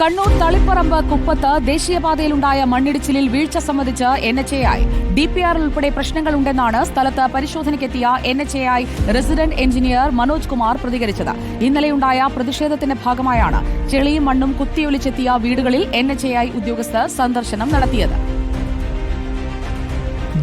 കണ്ണൂർ തളിപ്പറമ്പ് കുപ്പത്ത് ദേശീയപാതയിലുണ്ടായ മണ്ണിടിച്ചിലിൽ വീഴ്ച സംബന്ധിച്ച് N H A I D P R ഉൾപ്പെടെ പ്രശ്നങ്ങളുണ്ടെന്നാണ് സ്ഥലത്ത് പരിശോധനയ്ക്കെത്തിയ N H A I resident engineer Manoj Kumar പ്രതികരിച്ചത്. ഇന്നലെയുണ്ടായ പ്രതിഷേധത്തിന്റെ ഭാഗമായാണ് ചെളിയും മണ്ണും കുത്തിയൊലിച്ചെത്തിയ വീടുകളിൽ എൻ എച്ച് എ ഐ ഉദ്യോഗസ്ഥർ സന്ദർശനം നടത്തിയത്.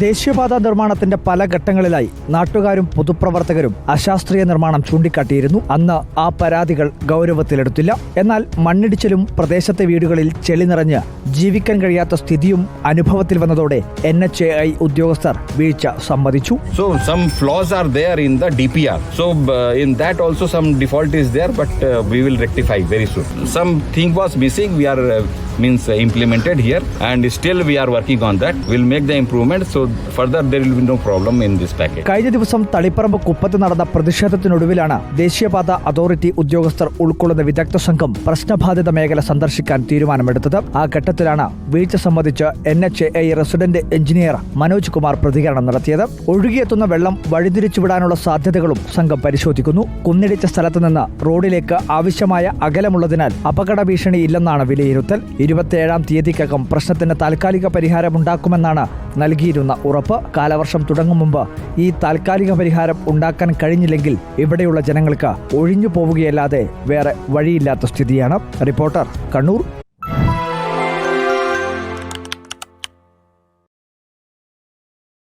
ദേശീയപാത നിർമ്മാണത്തിന്റെ പല ഘട്ടങ്ങളിലായി നാട്ടുകാരും പൊതുപ്രവർത്തകരും അശാസ്ത്രീയ നിർമ്മാണം ചൂണ്ടിക്കാട്ടിയിരുന്നു അന്ന് ആ പരാതികൾ ഗൗരവത്തിലെടുത്തില്ല എന്നാൽ മണ്ണിടിച്ചിലും പ്രദേശത്തെ വീടുകളിൽ ചെളി നിറഞ്ഞ് ജീവിക്കാൻ കഴിയാത്ത സ്ഥിതിയും അനുഭവത്തിൽ വന്നതോടെ എൻ എച്ച് എ ഐ ഉദ്യോഗസ്ഥർ വീഴ്ച സമ്മതിച്ചു So some flaws are there in the DPR. So uh, in that also some default is there, but uh, we will rectify very soon. Something was missing. We are uh, means uh, implemented here, and still we are working on that. We'll make the improvement. No problem in this package. കഴിഞ്ഞ ദിവസം തളിപ്പറമ്പ് കുപ്പത്ത് നടന്ന പ്രതിഷേധത്തിനൊടുവിലാണ് ദേശീയപാത authority ഉദ്യോഗസ്ഥർ ഉൾക്കൊള്ളുന്ന വിദഗ്ധ സംഘം പ്രശ്നബാധിത മേഖല സന്ദർശിക്കാൻ തീരുമാനമെടുത്തത്. ആ ഘട്ടത്തിലാണ് വീഴ്ച സംബന്ധിച്ച് N H A resident engineer Manoj Kumar പ്രതികരണം നടത്തിയത്. ഒഴുകിയെത്തുന്ന വെള്ളം വഴിതിരിച്ചുവിടാനുള്ള സാധ്യതകളും സംഘം പരിശോധിക്കുന്നു. കുന്നിടിച്ച സ്ഥലത്ത് നിന്ന് റോഡിലേക്ക് ആവശ്യമായ അകലമുള്ളതിനാൽ അപകട ഭീഷണി ഇല്ലെന്നാണ് വിലയിരുത്തൽ. ഇരുപത്തിയേഴാം തീയതിക്കകം പ്രശ്നത്തിന് താൽക്കാലിക പരിഹാരമുണ്ടാക്കുമെന്നാണ് നൽകിയിരുന്ന ഉറപ്പ് കാലവർഷം തുടങ്ങും മുമ്പ് ഈ താൽക്കാലിക പരിഹാരം ഉണ്ടാക്കാൻ കഴിഞ്ഞില്ലെങ്കിൽ ഇവിടെയുള്ള ജനങ്ങൾക്ക് ഒഴിഞ്ഞു പോവുകയല്ലാതെ വേറെ വഴിയില്ലാത്ത സ്ഥിതിയാണ്. റിപ്പോർട്ടർ കണ്ണൂർ